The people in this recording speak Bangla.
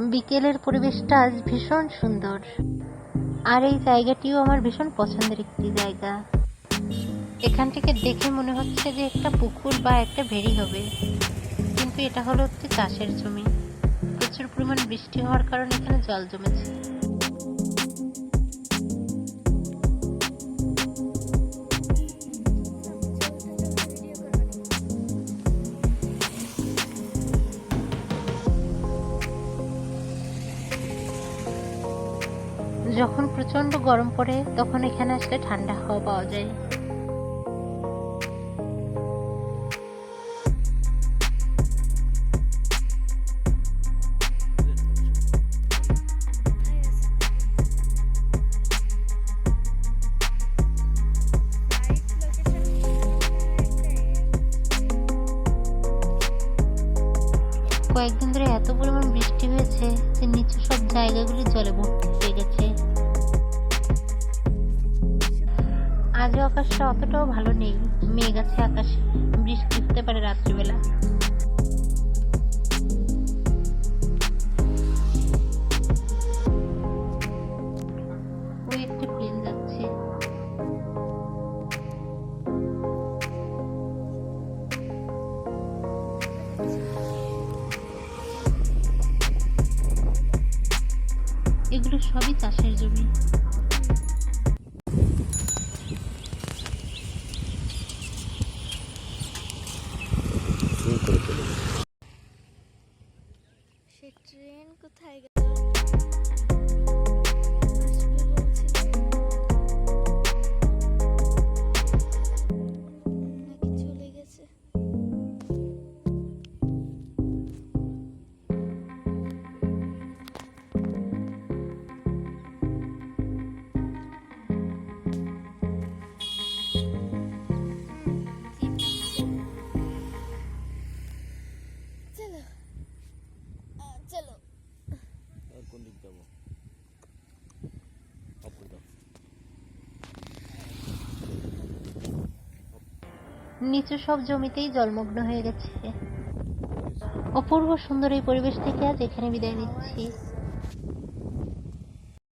বিকেলের পরিবেশটা আজ ভীষণ সুন্দর। আর এই জায়গাটিও আমার ভীষণ পছন্দের একটি জায়গা। এখান থেকে দেখে মনে হচ্ছে যে একটা পুকুর বা একটা ভেরি হবে। কিন্তু এটা হলো হচ্ছে চাষের জমি। প্রচুর পরিমাণ বৃষ্টি হওয়ার কারণে এখানে জল জমেছে। যখন প্রচণ্ড গরম পড়ে, তখন এখানে আসলে ঠান্ডা হাওয়া পাওয়া যায়। কয়েকদিন ধরে এত পরিমাণ বৃষ্টি হয়েছে যে নিচু সব জায়গাগুলি জলে ভর্তি হয়ে গেছে। আজও আকাশটা অতটাও ভালো নেই। মেঘ আছে আকাশে। বৃষ্টি হতে পারে রাত্রিবেলা। এগুলো সবই চাষের জমি। করে চলে যাবে সে ট্রেন কোথায় নিচু সব জমিতেই জলমগ্ন হয়ে গেছে। অপূর্ব সুন্দর এই পরিবেশ থেকে আজ এখানে বিদায় নিচ্ছি।